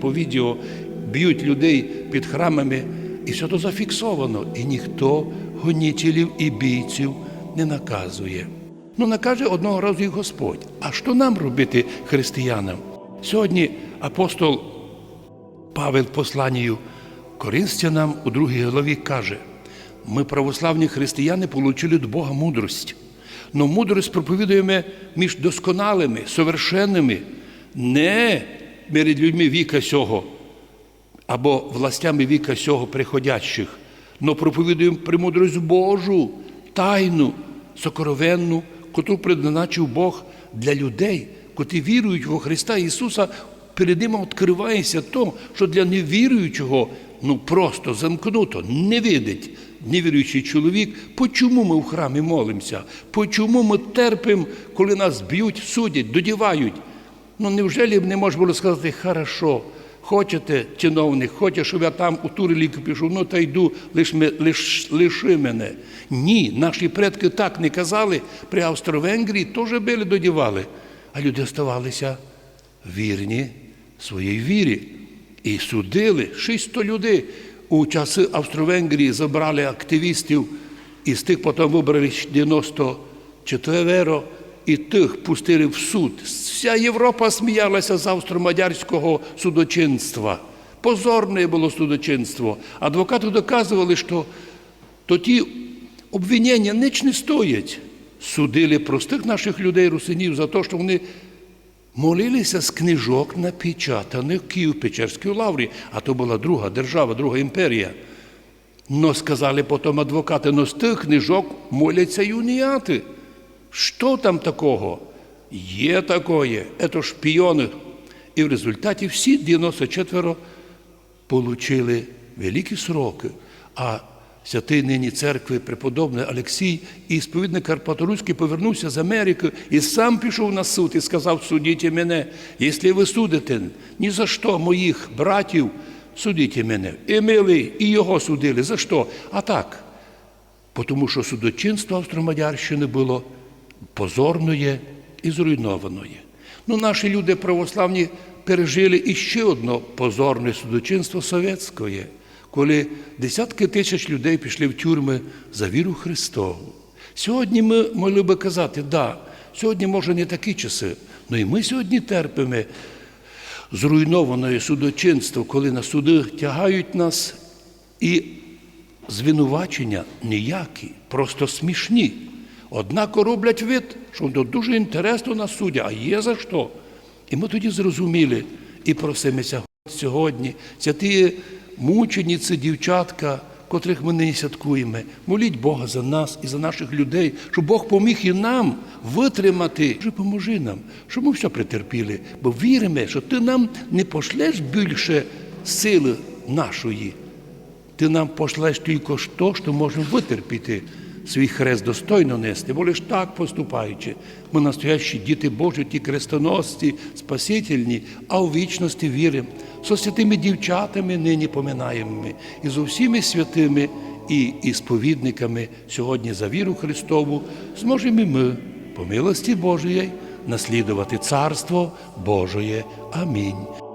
По відео б'ють людей під храмами, і все то зафіксовано. І ніхто гонітелів і бійців не наказує. Ну, накаже одного разу і Господь. А що нам робити, християнам? Сьогодні апостол Павел посланню Коринстянам у другій главі каже: ми, православні християни, отримали від Бога мудрость. Но мудрость проповідуємо між досконалими, совершенними, не перед людьми віка сього або властями віка сього приходящих, но проповідуємо премудрость Божу, тайну, сокровенну, котру предназначив Бог для людей, котрі вірують во Христа Ісуса, перед ними відкривається то, що для невіруючого ну просто замкнуто, не видить. Невіруючий чоловік, по чому ми в храмі молимося, по чому ми терпимо, коли нас б'ють, судять, додівають. Ну невже не можна було сказати, хорошо, хочете, чиновник, хоче, щоб я там у ту релігію пішов, ну та йду, лиш, лиш, лиши мене. Ні, наші предки так не казали, при Австро-Венгрії теж били, додівали, а люди оставалися вірні своїй вірі. І судили 600 людей. У часи Австро-Венгрії забрали активістів, і з тих потім вибрали 94 і тих пустили в суд. Вся Європа сміялася з австро-мадярського судочинства. Позорне було судочинство. Адвокати доказували, що то ті обвинення ніч не стоять. Судили простих наших людей, русинів, за те, що вони молилися з книжок, напечатаних в Київ-Печерській лаврі, а то була друга держава, друга імперія. Но сказали потім адвокати, но з тих книжок моляться юніати. Що там такого? Є такое, це шпіони. І в результаті всі 94 получили великі сроки. А святий нині церкви преподобний Олексій і сповідник Карпаторуський повернувся з Америки і сам пішов на суд і сказав: судіть мене, якщо ви судите ні за що моїх братів, судіть мене. І милий, і його судили. За що? А так. Тому що судочинство Австромадярщини було позорне і зруйноване. Ну, наші люди православні пережили іще одне позорне судочинство совєтське, коли десятки тисяч людей пішли в тюрми за віру Христову. Сьогодні ми могли би казати, да, сьогодні може не такі часи, але і ми сьогодні терпимо зруйноване судочинство, коли на суди тягають нас і звинувачення ніякі, просто смішні. Однак роблять вид, що то дуже інтересно на суддя, а є за що. І ми тоді зрозуміли і просимося сьогодні. Це ті мучениці, дівчатка, котрих ми нині святкуємо. Моліть Бога за нас і за наших людей, щоб Бог поміг і нам витримати. Боже, поможи нам, щоб ми все претерпіли, бо віримо, що ти нам не пошлеш більше сили нашої. Ти нам пошлеш тільки то, що можемо витерпіти, свій хрест достойно нести, бо лиш так поступаючи. Ми настоящі діти Божі, ті крестоносці, спасительні, а у вічності віримо. Со святими дівчатами нині поминаємо ми, і з усіми святими і ісповідниками сьогодні за віру Христову зможемо ми, по милості Божої, наслідувати Царство Божоє. Амінь.